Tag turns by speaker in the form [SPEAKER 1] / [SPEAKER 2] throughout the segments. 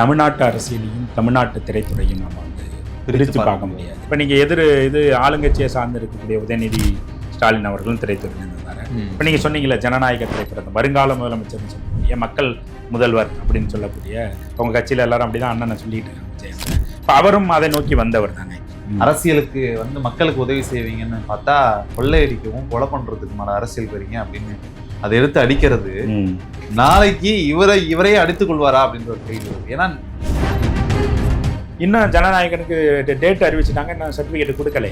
[SPEAKER 1] தமிழ்நாட்டு அரசியலையும் தமிழ்நாட்டு திரைத்துறையும் நம்ம வந்து பிரித்து பார்க்க முடியாது. இப்போ நீங்கள் எதிர் இது ஆளுங்கட்சியை சார்ந்து இருக்கக்கூடிய உதயநிதி ஸ்டாலின் அவர்களும் திரைத்துறையில் இருந்தார். இப்போ நீங்கள் சொன்னீங்களே ஜனநாயக திரைப்படம் வருங்கால முதலமைச்சர்னு சொல்லக்கூடிய மக்கள் முதல்வர் அப்படின்னு சொல்லக்கூடிய உங்கள் கட்சியில் எல்லாரும் அப்படி தான் அண்ணனை சொல்லிட்டு இருக்காங்க இப்போ அவரும் அதை நோக்கி வந்தவர் தானே.
[SPEAKER 2] அரசியலுக்கு வந்து மக்களுக்கு உதவி செய்வீங்கன்னு பார்த்தா கொள்ளையடிக்கவும் கொலை பண்றதுக்குமான அரசியல் வரீங்க அப்படின்னு அதை எடுத்து அடிக்கிறது நாளைக்கு இவரை இவரே அடித்துக் கொள்வாரா அப்படின்ற ஒரு கேள்வி ஏன்னா
[SPEAKER 1] இன்னும் ஜனநாயகனுக்கு டேட் அறிவிச்சிட்டாங்க இன்னும் சர்டிஃபிகேட் கொடுக்கல.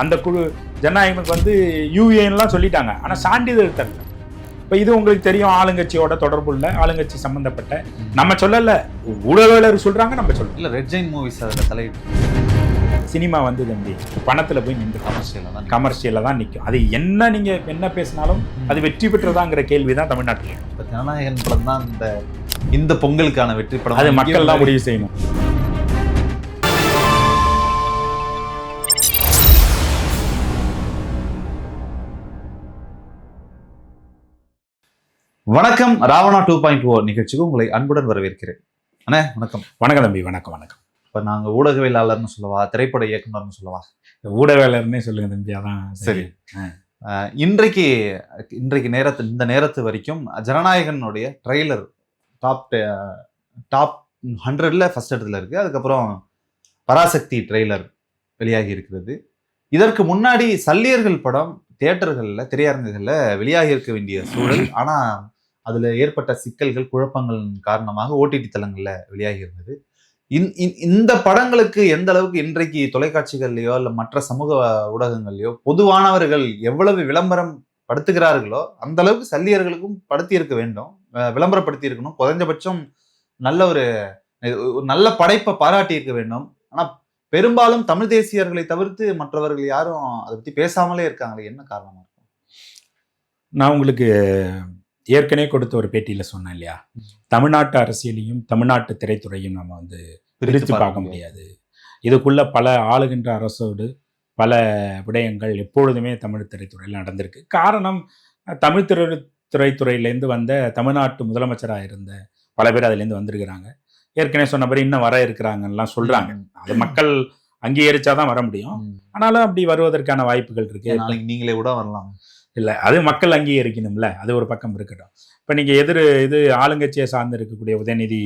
[SPEAKER 1] அந்த குழு ஜனநாயகனுக்கு வந்து யூஏன்லாம் சொல்லிட்டாங்க. ஆனால் சான்றிதழ் தரல இப்போ இது உங்களுக்கு தெரியும் ஆளுங்கட்சியோட தொடர்புள்ள ஆளுங்கட்சி சம்பந்தப்பட்ட. நம்ம சொல்லல. ஊடகவியலர் சொல்றாங்க நம்ம சொல்லல.
[SPEAKER 2] இல்ல ரெட் ஜெயின் மூவிஸ் அதில் தலையிட்டு.
[SPEAKER 1] சினிமா வந்து தம்பி. பணத்துல போய் நின்று
[SPEAKER 2] கமர்ஷியலாக தான்
[SPEAKER 1] கமர்ஷியலில் தான் நிற்கும் அது என்ன நீங்க என்ன பேசினாலும் அது வெற்றி பெற்றதாங்கிற கேள்வி தான் தமிழ்நாட்டில்.
[SPEAKER 2] இப்போ ஜனநாயகன் படம் தான் இந்த இந்த பொங்கலுக்கான வெற்றி படம்
[SPEAKER 1] அது மக்கள் தான் முடிவு செய்யணும்.
[SPEAKER 2] வணக்கம். ராவணா டூ பாயிண்ட் ஓ நிகழ்ச்சிக்கு உங்களை அன்புடன் வரவேற்கிறேன். அண்ணே வணக்கம்.
[SPEAKER 1] வணக்கம் தம்பி வணக்கம் வணக்கம்.
[SPEAKER 2] இப்போ நாங்கள் ஊடகவியலாளர்னு சொல்லவா திரைப்பட இயக்குனர்னு சொல்லவா?
[SPEAKER 1] ஊடகவியலர்னே சொல்லுங்க தம்பி அதான்
[SPEAKER 2] சரி. இன்றைக்கு இன்றைக்கு நேரத்து இந்த நேரத்து வரைக்கும் ஜனநாயகனுடைய ட்ரெய்லர் டாப் டாப் ஹண்ட்ரட்ல ஃபர்ஸ்ட் இடத்துல இருக்கு. அதுக்கப்புறம் பராசக்தி ட்ரெய்லர் வெளியாகி இருக்கிறது. இதற்கு முன்னாடி சல்லியர்கள் படம் தியேட்டர்களில் திரையரங்குகளில் வெளியாகி இருக்க வேண்டிய சூழல். ஆனால் அதில் ஏற்பட்ட சிக்கல்கள் குழப்பங்களின் காரணமாக ஓடிடி தளங்களில் வெளியாகி இருந்தது. இந்த படங்களுக்கு எந்த அளவுக்கு இன்றைக்கு தொலைக்காட்சிகள்லையோ இல்லை மற்ற சமூக ஊடகங்கள்லையோ பொதுவானவர்கள் எவ்வளவு விளம்பரம் படுத்துகிறார்களோ அந்த அளவுக்கு சல்லியர்களுக்கும் படுத்தி இருக்க வேண்டும் விளம்பரப்படுத்தியிருக்கணும். விளம்பரப்படுத்தி இருக்கணும் குறைஞ்சபட்சம் நல்ல ஒரு நல்ல படைப்பை பாராட்டி இருக்க வேண்டும். ஆனால் பெரும்பாலும் தமிழ் தேசியர்களை தவிர்த்து மற்றவர்கள் யாரும் அதை பற்றி பேசாமலே இருக்காங்களே என்ன காரணமாக இருக்கும்?
[SPEAKER 1] நான் உங்களுக்கு ஏற்கனவே கொடுத்த ஒரு பேட்டியில சொன்னேன் இல்லையா? தமிழ்நாட்டு அரசியலையும் தமிழ்நாட்டு திரைத்துறையும் நம்ம வந்து பிரித்து பார்க்க முடியாது. இதுக்குள்ள பல ஆளுகின்ற அரசோடு பல விடயங்கள் எப்பொழுதுமே தமிழ் திரைத்துறையில் நடந்திருக்கு. காரணம் தமிழ் திரை திரைத்துறையிலேருந்து வந்த தமிழ்நாட்டு முதலமைச்சராக இருந்த பல பேர் அதுலேருந்து வந்திருக்கிறாங்க. ஏற்கனவே சொன்னபடி இன்னும் வர இருக்கிறாங்கலாம் சொல்றாங்க. அது மக்கள் அங்கீகரிச்சாதான் வர முடியும். ஆனாலும் அப்படி வருவதற்கான வாய்ப்புகள் இருக்கு.
[SPEAKER 2] நாளைக்கு நீங்களே கூட வரலாம்.
[SPEAKER 1] இல்லை அது மக்கள் அங்கீகரிக்கணும்ல அது ஒரு பக்கம் இருக்கட்டும். இப்போ நீங்கள் எதிர் இது ஆளுங்கட்சியை சார்ந்து இருக்கக்கூடிய உதயநிதி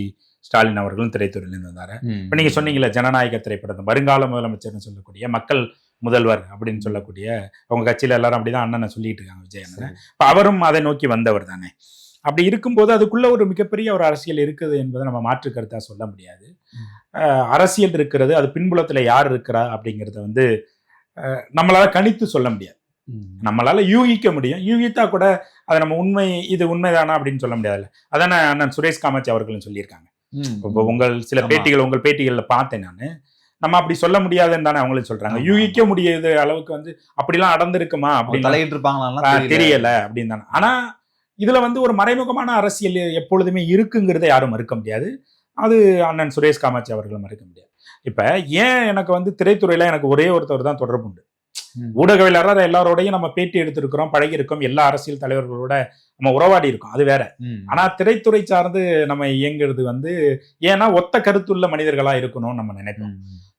[SPEAKER 1] ஸ்டாலின் அவர்களும் திரைத்துறையிலேருந்து வந்தார். இப்போ நீங்கள் சொன்னீங்களே ஜனநாயக திரைப்படம் வருங்கால முதலமைச்சர்னு சொல்லக்கூடிய மக்கள் முதல்வர் அப்படின்னு சொல்லக்கூடிய அவங்க கட்சியில் எல்லாரும் அப்படி தான் அண்ணனை சொல்லிட்டு இருக்காங்க விஜய் அண்ணன் இப்போ அவரும் அதை நோக்கி வந்தவர் தானே. அப்படி இருக்கும்போது அதுக்குள்ள ஒரு மிகப்பெரிய ஒரு அரசியல் இருக்குது என்பதை நம்ம மாற்று கருத்தா சொல்ல முடியாது. அரசியல் இருக்கிறது அது பின்புலத்தில் யார் இருக்கிறா அப்படிங்கிறத வந்து நம்மளால கணித்து சொல்ல முடியாது. நம்மளால யூகிக்க முடியும். யூகித்தா கூட அதை நம்ம உண்மை இது உண்மைதானா அப்படின்னு சொல்ல முடியாதுல்ல. அதானே அண்ணன் சுரேஷ் காமாட்சி அவர்களும் சொல்லியிருக்காங்க. இப்போ உங்கள் சில. பேட்டிகள் உங்கள் பேட்டிகளில் பார்த்தேன் நான். நம்ம அப்படி சொல்ல முடியாதுன்னு தானே அவங்களும் சொல்றாங்க. யூகிக்க முடியாத அளவுக்கு வந்து அப்படிலாம் நடந்திருக்குமா
[SPEAKER 2] அவங்க
[SPEAKER 1] அப்படின்னு?
[SPEAKER 2] தலையிட்டு இருப்பாங்களா
[SPEAKER 1] தெரியல. அப்படின்னு தானே. ஆனா இதுல வந்து ஒரு மறைமுகமான அரசியல் எப்பொழுதுமே இருக்குங்கிறத யாரும் மறுக்க முடியாது. அது அண்ணன் சுரேஷ் காமாட்சி அவர்களும் மறுக்க முடியாது. இப்ப ஏன் எனக்கு வந்து திரைத்துறையில எனக்கு ஒரே ஒருத்தர் தான் தொடர்பு உண்டு ஊடகவியலாளர் எல்லாரோடையும் நம்ம பேட்டி எடுத்திருக்கிறோம் பழகி இருக்கோம் எல்லா அரசியல் தலைவர்களோட நம்ம உறவாடி இருக்கோம். அது வேற. ஆனா திரைத்துறை சார்ந்து நம்ம இயங்குறது வந்து ஏன்னா ஒத்த கருத்துள்ள மனிதர்களா இருக்கணும்னு நம்ம நினைப்போம்.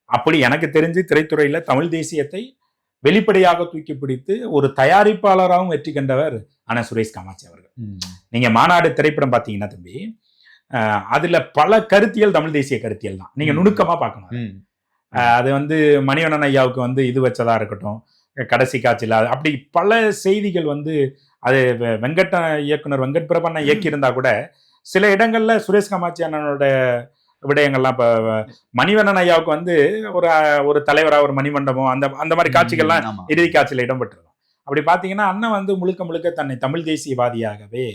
[SPEAKER 1] அப்படி எனக்கு தெரிஞ்சு திரைத்துறையில தமிழ் தேசியத்தை வெளிப்படையாக தூக்கி பிடித்து ஒரு தயாரிப்பாளராகவும் வெற்றி கண்டவர் அண்ணன் சுரேஷ் காமாட்சி அவர்கள். நீங்க மாநாடு திரைப்படம் பார்த்தீங்கன்னா தம்பி அதுல பல கருத்தியல் தமிழ் தேசிய கருத்தியல் தான். நீங்க. நுணுக்கமா பார்க்கணும் அது வந்து மணிவண்ணன் ஐயாவுக்கு வந்து இது வச்சதா இருக்கட்டும் கடைசி காட்சியில். அப்படி பல செய்திகள் வந்து அது வெங்கட்ட இயக்குனர் வெங்கட் பிரபண்ணன் இயக்கியிருந்தா கூட சில இடங்கள்ல சுரேஷ் காமாட்சி அண்ணனோட விடயங்கள்லாம் இப்போ மணிவண்ணன் ஐயாவுக்கு வந்து ஒரு ஒரு தலைவரா ஒரு மணிமண்டபம் அந்த அந்த மாதிரி காட்சிகள்லாம். இறுதி காட்சியில் இடம்பெற்றிருக்கும். அப்படி பார்த்தீங்கன்னா அண்ணன் வந்து முழுக்க முழுக்க தன்னை தமிழ் தேசியவாதியாகவே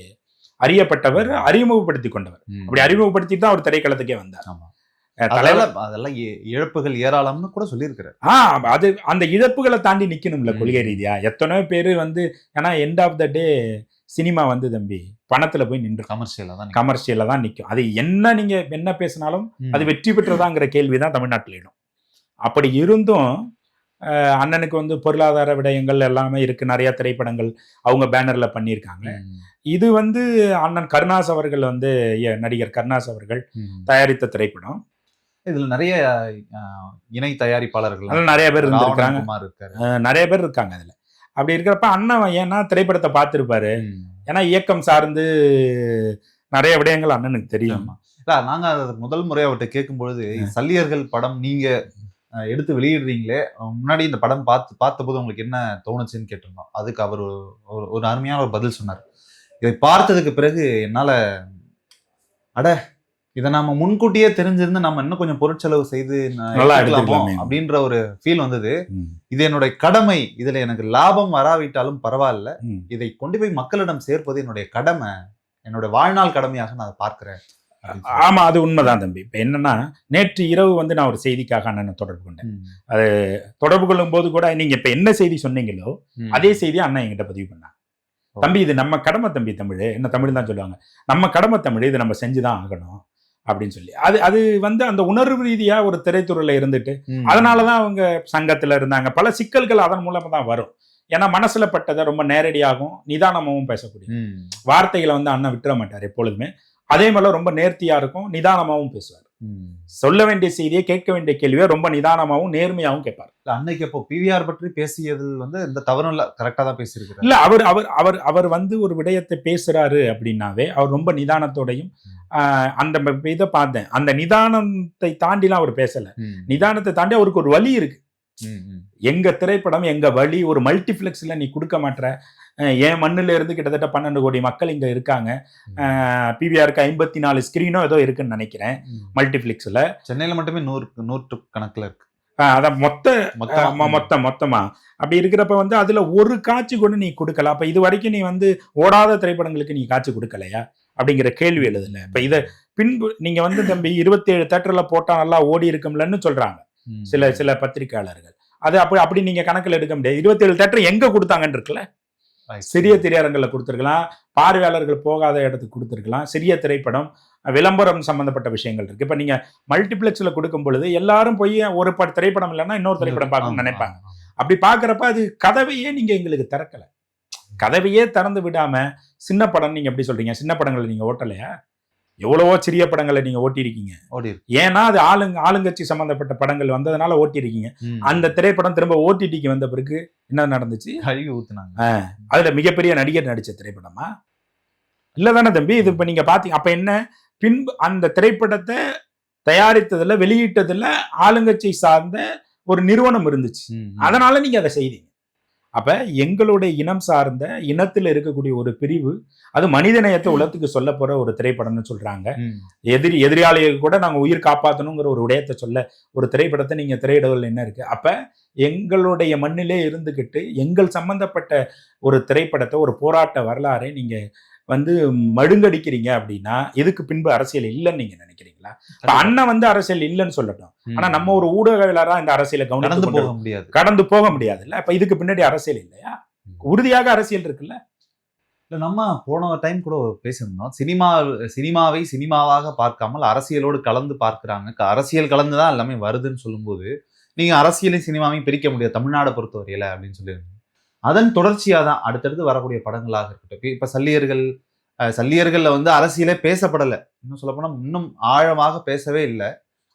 [SPEAKER 1] அறியப்பட்டவர் அறிமுகப்படுத்தி கொண்டவர். அப்படி அறிமுகப்படுத்திட்டு தான் அவர் திரைக்களத்துக்கே வந்தார்.
[SPEAKER 2] அதெல்லாம் இழப்புகள் ஏராளம்னு கூட சொல்லியிருக்கிறாரு
[SPEAKER 1] ஆ அது அந்த இழப்புகளை தாண்டி நிக்கணும்ல. கொள்கை ரீதியா எத்தனையோ பேர் வந்து ஏன்னா end of the day cinema வந்து தம்பி பணத்துல போய் நின்று
[SPEAKER 2] கமர்ஷியலா தான்
[SPEAKER 1] கமர்ஷியல்ல தான் நிற்கும் அது என்ன நீங்க என்ன பேசினாலும். அது வெற்றி பெற்றதாங்கிற கேள்வி தான் தமிழ்நாட்டில் இடம் அப்படி இருந்தும் அண்ணனுக்கு வந்து பொருளாதார விடயங்கள் எல்லாமே இருக்கு நிறைய திரைப்படங்கள் அவங்க பேனர்ல பண்ணியிருக்காங்க. இது வந்து அண்ணன் கருணாஸ் அவர்கள் வந்து நடிகர் கருணாஸ் அவர்கள். தயாரித்த திரைப்படம்
[SPEAKER 2] இதுல நிறைய இணை தயாரிப்பாளர்கள்
[SPEAKER 1] அதில் நிறைய பேர் இருந்திருக்காங்க.
[SPEAKER 2] இருக்காரு.
[SPEAKER 1] நிறைய பேர் இருக்காங்க அதுல. அப்படி இருக்கிறப்ப அண்ணன் ஏன்னா திரைப்படத்தை பார்த்திருப்பாரு. ஏன்னா இயக்கம் சார்ந்து நிறைய விடயங்கள் அண்ணனுக்கு தெரியும்.
[SPEAKER 2] ஆமா. இல்ல நாங்க அத முதல் முறை அவர்கிட்ட கேட்கும் பொழுது சல்லியர்கள் படம் நீங்க அஹ், எடுத்து வெளியிடுறீங்களே? முன்னாடி இந்த படம் பார்த்து பார்த்தபோது உங்களுக்கு என்ன தோணுச்சுன்னு கேட்டிருந்தோம். அதுக்கு அவர் ஒரு- ஒரு அருமையான ஒரு பதில் சொன்னார். இதை பார்த்ததுக்கு பிறகு என்னால அட இதை நாம முன்கூட்டியே தெரிஞ்சிருந்து நம்ம இன்னும் கொஞ்சம் பொருட்செலவு செய்து எடுத்துக்கலாமே. அப்படின்ற ஒரு ஃபீல் வந்தது இது என்னுடைய கடமை இதுல எனக்கு லாபம் வராவிட்டாலும் பரவாயில்ல. இதை கொண்டு போய் மக்களிடம் சேர்ப்பது என்னுடைய கடமை என்னோட வாழ்நாள் கடமையாக நான் அதை பார்க்கிறேன்.
[SPEAKER 1] ஆமா அது உண்மைதான் தம்பி இப்ப என்னன்னா நேற்று இரவு வந்து நான் ஒரு செய்திக்காக அண்ணனை தொடர்பு கொண்டேன்
[SPEAKER 2] ம்.
[SPEAKER 1] தொடர்பு கொள்ளும் போது கூட நீங்க இப்ப என்ன செய்தி சொன்னீங்களோ. அதே செய்தி அண்ணன் என்கிட்ட பதிவு பண்ணாங்க. தம்பி இது நம்ம கடமை தம்பி தமிழ் என்ன தமிழ் தான் சொல்லுவாங்க நம்ம கடமை தமிழ் இது நம்ம செஞ்சுதான் ஆகணும் அப்படின்னு சொல்லி அது அது வந்து அந்த உணர்வு ரீதியா ஒரு திரைத்துறையில இருந்துட்டு. அதனாலதான் அவங்க சங்கத்துல இருந்தாங்க பல சிக்கல்கள் அதன் மூலமா தான் வரும் ஏன்னா மனசுல பட்டதை ரொம்ப நேரடியாகவும் நிதானமாகவும் பேசக்கூடிய. வார்த்தைகளை வந்து அண்ணன் விட்டுற மாட்டார் எப்பொழுதுமே அதே மாதிரி ரொம்ப நேர்த்தியா இருக்கும் நிதானமாகவும் பேசுவார். சொல்ல வேண்டிய செய்தியை கேட்க வேண்டிய கேள்வியை ரொம்ப நிதானமாகவும் நேர்மையாகவும் கேட்பார்.
[SPEAKER 2] அன்னைக்கு அப்போ பிவிஆர் பற்றி பேசியதில் வந்து எந்த தவறும் இல்ல கரெக்டா தான் பேசியிருக்கிறார்.
[SPEAKER 1] இல்ல அவர் அவர் அவர் அவர் வந்து ஒரு விடயத்தை பேசுறாரு அப்படின்னாவே அவர் ரொம்ப நிதானத்தோடையும் அந்த இதை பார்த்தேன். அந்த நிதானத்தை தாண்டிலாம் அவர் பேசல. நிதானத்தை தாண்டி அவருக்கு ஒரு வழி இருக்கு. எங்க திரைப்படம் எங்க வழி ஒரு மல்டிப்ளெக்ஸ்ல நீ கொடுக்க அஹ், என் மண்ணுல இருந்து கிட்டத்தட்ட பன்னெண்டு கோடி மக்கள் இங்க இருக்காங்க. பிவிஆருக்கு ஐம்பத்தி நாலு ஸ்கிரீனோ ஏதோ இருக்குன்னு நினைக்கிறேன். மல்டிப்ளெக்ஸ்ல
[SPEAKER 2] சென்னையில மட்டுமே நூறு நூற்று கணக்குல இருக்கு.
[SPEAKER 1] அதான் மொத்த
[SPEAKER 2] மொத்தம்?
[SPEAKER 1] மொத்தம் அப்படி இருக்கிறப்ப வந்து அதுல ஒரு காட்சி கூட நீ கொடுக்கல. அப்ப இது வரைக்கும் நீ வந்து ஓடாத திரைப்படங்களுக்கு நீ காட்சி கொடுக்கலையா? அப்படிங்கிற கேள்வி எழுதல இப்ப இத பின்பு நீங்க வந்து தம்பி இருபத்தி ஏழு தேட்டர்ல போட்டா நல்லா ஓடி இருக்கும்லன்னு சொல்றாங்க. சில சில பத்திரிக்கையாளர்கள். அது அப்படி அப்படி நீங்க கணக்குல எடுக்க முடியாது. இருபத்தி ஏழு தேட்டர் எங்க கொடுத்தாங்கன்னு இருக்குல்ல. சிறிய திரையரங்குல கொடுத்துருக்கலாம். பார்வையாளர்கள் போகாத இடத்துக்கு கொடுத்துருக்கலாம். சிறிய திரைப்படம் விளம்பரம் சம்பந்தப்பட்ட விஷயங்கள் இருக்கு. இப்ப நீங்க மல்டிப்ளெக்ஸ்ல கொடுக்கும் பொழுது எல்லாரும் போய் ஒரு பட திரைப்படம் இல்லைன்னா இன்னொரு திரைப்படம் பார்க்கணும்னு நினைப்பாங்க. அப்படி பார்க்கறப்ப அது கதவையே நீங்க எங்களுக்கு திறக்கல. கதவையே திறந்து விடாம சின்ன படம் நீங்க எப்படி சொல்றீங்க? சின்ன படங்களை நீங்க ஓட்டலையா? எவ்வளவோ சிறிய படங்களை நீங்க ஓட்டியிருக்கீங்க. ஏன்னா அது ஆளுங்க ஆளுங்கட்சி சம்பந்தப்பட்ட படங்கள் வந்ததுனால ஓட்டியிருக்கீங்க. அந்த திரைப்படம் திரும்ப ஓடிடிக்கு வந்த பிறகு என்ன நடந்துச்சு?
[SPEAKER 2] கழுவி ஊத்துனாங்க.
[SPEAKER 1] அதுல மிகப்பெரிய நடிகர் நடிச்ச திரைப்படமா? இல்ல தானே தம்பி இது இப்ப நீங்க பாத்தீங்க அப்ப என்ன? பின்பு அந்த திரைப்படத்தை தயாரித்ததுல வெளியிட்டதுல ஆளுங்கட்சி சார்ந்த ஒரு நிறுவனம் இருந்துச்சு. அதனால நீங்க அதை செய்தீங்க. அப்ப எங்களுடைய இனம் சார்ந்த இனத்துல இருக்கக்கூடிய ஒரு பிரிவு அது மனித நேயத்தை உலகத்துக்கு சொல்ல போற ஒரு திரைப்படம்னு சொல்றாங்க. எதிரி எதிராளியை கூட நாங்க உயிர் காப்பாற்றணுங்கிற ஒரு விடயத்தை சொல்ல ஒரு திரைப்படத்தை நீங்க திரையிடுவதில் என்ன இருக்கு? அப்ப எங்களுடைய மண்ணிலே இருந்துகிட்டு எங்கள் சம்பந்தப்பட்ட ஒரு திரைப்படத்தை ஒரு போராட்ட வரலாறை நீங்க வந்து மழுங்கடிக்கிறீங்க அப்படின்னா இதுக்கு பின்பு அரசியல் இல்லைன்னு நீங்க நினைக்கிறீங்களா? இப்ப அண்ணன் வந்து அரசியல் இல்லைன்னு சொல்லட்டும். ஆனா நம்ம ஒரு ஊடகவியலரா இந்த அரசியலை கவனித்து
[SPEAKER 2] போக முடியாது.
[SPEAKER 1] கடந்து போக முடியாதுல்ல? அப்ப இதுக்கு பின்னாடி அரசியல் இல்லையா? உறுதியாக அரசியல் இருக்குல்ல?
[SPEAKER 2] இல்ல நம்ம போன டைம் கூட பேசியிருந்தோம். சினிமா சினிமாவை சினிமாவாக பார்க்காமல் அரசியலோடு கலந்து பார்க்கறாங்க. அரசியல் கலந்து தான் எல்லாமே வருதுன்னு சொல்லும்போது நீங்க அரசியலையும் சினிமாவையும் பிரிக்க முடியாது. தமிழ்நாடை பொறுத்தவரையில அப்படின்னு சொல்லியிருந்தீங்க. அதன் தொடர்ச்சியா தான் அடுத்தடுத்து வரக்கூடிய படங்களாக இருக்கட்டும். இப்ப- இப்ப சல்லியர்கள் சல்லியர்கள்ல வந்து அரசியலே பேசப்படல. இன்னும் சொல்ல போனா இன்னும் ஆழமாக பேசவே இல்லை.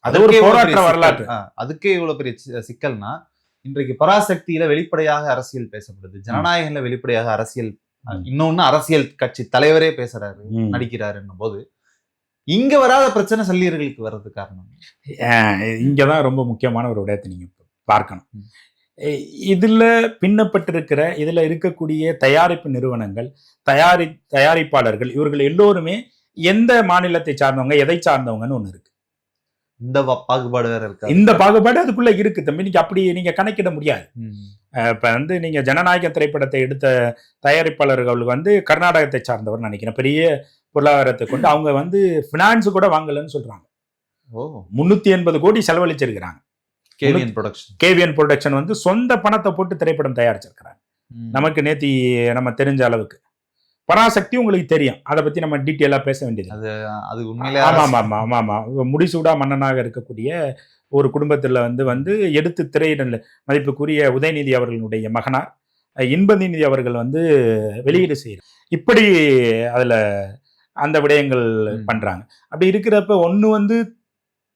[SPEAKER 1] அது ஒரு போராட்ட வரலாற்று.
[SPEAKER 2] அதுக்கே இவ்வளவு பெரிய சிக்கல்னா இன்றைக்கு பராசக்தியில வெளிப்படையாக அரசியல் பேசப்படுது. ஜனநாயகம்ல வெளிப்படையாக அரசியல். இன்னொன்னு அரசியல் கட்சி தலைவரே பேசுறாரு நடிக்கிறாருன்னும் போது இங்க வராத பிரச்சனை சல்லியர்களுக்கு வர்றது காரணம்?
[SPEAKER 1] இங்கதான் ரொம்ப முக்கியமான ஒரு விடயத்தை நீங்க பார்க்கணும். இதுல பின்னப்பட்டிருக்கிற இதுல இருக்கக்கூடிய தயாரிப்பு நிறுவனங்கள் தயாரி தயாரிப்பாளர்கள் இவர்கள் எல்லோருமே எந்த மாநிலத்தை சார்ந்தவங்க எதை சார்ந்தவங்கன்னு ஒண்ணு இருக்கு.
[SPEAKER 2] இந்த பாகுபாடு வேற இருக்கா.
[SPEAKER 1] இந்த பாகுபாடு அதுக்குள்ள இருக்கு தம்பி. நீங்க அப்படி நீங்க கணக்கிட முடியாது. இப்ப வந்து நீங்க ஜனநாயக திரைப்படத்தை எடுத்த தயாரிப்பாளர்கள் வந்து கர்நாடகத்தை சார்ந்தவர் நினைக்கிறேன். பெரிய பொருளாதாரத்தை கொண்டு அவங்க வந்து பினான்ஸ் கூட வாங்கலன்னு சொல்றாங்க.
[SPEAKER 2] ஓ.
[SPEAKER 1] முன்னூத்தி எண்பது கோடி செலவழிச்சிருக்கிறாங்க.
[SPEAKER 2] கேவியன் ப்ரொடக்ஷன்
[SPEAKER 1] கேவிஎன் ப்ரொடக்ஷன் வந்து சொந்த பணத்தை போட்டு திரைப்படம் தயாரிச்சிருக்கிறாங்க நமக்கு நேத்தி நம்ம தெரிஞ்ச அளவுக்கு. பராசக்தி உங்களுக்கு தெரியும். அதை பத்தி நம்ம டீட்டெயிலா பேச வேண்டியது இல்ல.
[SPEAKER 2] அது உண்மையிலே
[SPEAKER 1] ஆமா ஆமா ஆமா ஆமா ஆமா. முடிசூடா மன்னனாக இருக்கக்கூடிய ஒரு குடும்பத்துல வந்து வந்து எடுத்து திரையிடல மதிப்புக்குரிய உதயநிதி அவர்களுடைய மகனார் இன்பநிதி அவர்கள் வந்து வெளியீடு செய்யறாங்க இப்படி அதுல அந்த விடயங்கள்
[SPEAKER 2] ம்.
[SPEAKER 1] பண்றாங்க. அப்படி இருக்கிறப்ப ஒண்ணு வந்து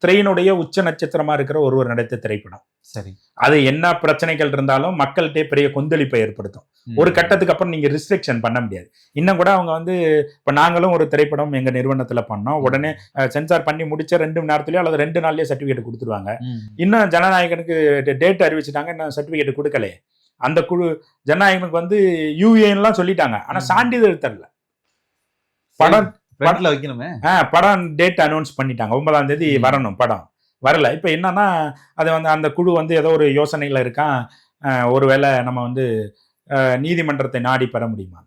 [SPEAKER 1] திரையினுடைய உச்ச நட்சத்திரமா இருக்கிற ஒருவர் நடித்த திரைப்படம்.
[SPEAKER 2] சரி.
[SPEAKER 1] அது என்ன பிரச்சனைகள் இருந்தாலும் மக்கள்கிட்ட பெரிய கொந்தளிப்பை ஏற்படுத்தும். ஒரு கட்டத்துக்கு அப்புறம் நீங்க ரிஸ்ட்ரிக்ஷன் பண்ண முடியாது. இன்னும் கூட அவங்க வந்து இப்ப நாங்களும் ஒரு திரைப்படம் எங்க நிறுவனத்துல பண்ணோம். உடனே சென்சார் பண்ணி முடிச்ச ரெண்டு மணி நேரத்துலயோ அல்லது ரெண்டு நாள்லயே சர்டிபிகேட் கொடுத்துருவாங்க. இன்னும் ஜனநாயகனுக்கு டேட் அறிவிச்சிட்டாங்க. இன்னும் சர்டிபிகேட் கொடுக்கலையே. அந்த குழு ஜனநாயகனுக்கு வந்து யூஏன்லாம் சொல்லிட்டாங்க. ஆனா. சான்றிதழ் தரல. படம்
[SPEAKER 2] ஃப்ரண்ட்ல வைக்கணுமே?
[SPEAKER 1] ஆ, படம் டேட் அனௌன்ஸ் பண்ணிட்டாங்க. ஒன்பதாம் தேதி. வரணும் படம். வரல. இப்போ என்னன்னா அது வந்து அந்த குழு வந்து ஏதோ ஒரு யோசனையில் இருக்கான். ஒருவேளை நம்ம வந்து நீதிமன்றத்தை நாடி பெற முடியுமா?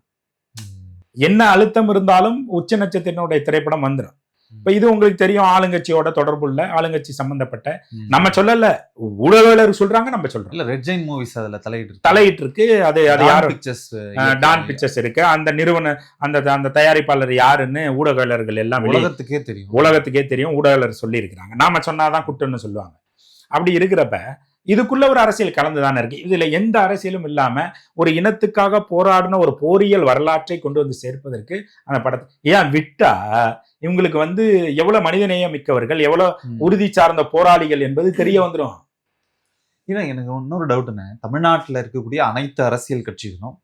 [SPEAKER 1] என்ன அழுத்தம் இருந்தாலும் உச்ச நட்சத்திரனுடைய திரைப்படம் வந்துடும் இப்போ இது உங்களுக்கு தெரியும் ஆளுங்கட்சியோட தொடர்புள்ள ஆளுங்கட்சி சம்பந்தப்பட்ட. நம்ம சொல்லல ஊடகவியலர் சொல்றாங்க நம்ம சொல்றோம்.
[SPEAKER 2] இல்ல ரெட் ஜெயின் மூவிஸ் அதுல தலையிட்டு
[SPEAKER 1] தலையிட்டு இருக்கு அது அது யாரு?
[SPEAKER 2] பிக்சர்ஸ்
[SPEAKER 1] டான் பிக்சர்ஸ் இருக்கு. அந்த நிறுவன அந்த அந்த தயாரிப்பாளர் யாருன்னு ஊடகவியலர்கள் எல்லாம்
[SPEAKER 2] உலகத்துக்கே தெரியும்.
[SPEAKER 1] உலகத்துக்கே தெரியும் ஊடகர் சொல்லி இருக்கிறாங்க நாம சொன்னாதான் குற்றம்னு சொல்லுவாங்க. அப்படி இருக்கிறப்ப இதுக்குள்ள ஒரு அரசியல் கலந்துதானே இருக்கு. இதுல எந்த அரசியலும் இல்லாம ஒரு இனத்துக்காக போராடின ஒரு போரியல் வரலாற்றை கொண்டு வந்து சேர்ப்பதற்கு அந்த படத்தை ஏன் விட்டா இவங்களுக்கு வந்து எவ்வளவு மனிதநேயம் மிக்கவர்கள் எவ்வளவு. உறுதி சார்ந்த போராளிகள் என்பது தெரிய வந்துடும்
[SPEAKER 2] ஏன்னா எனக்கு இன்னொரு டவுட்னு தமிழ்நாட்டுல இருக்கக்கூடிய அனைத்து அரசியல் கட்சிகளும்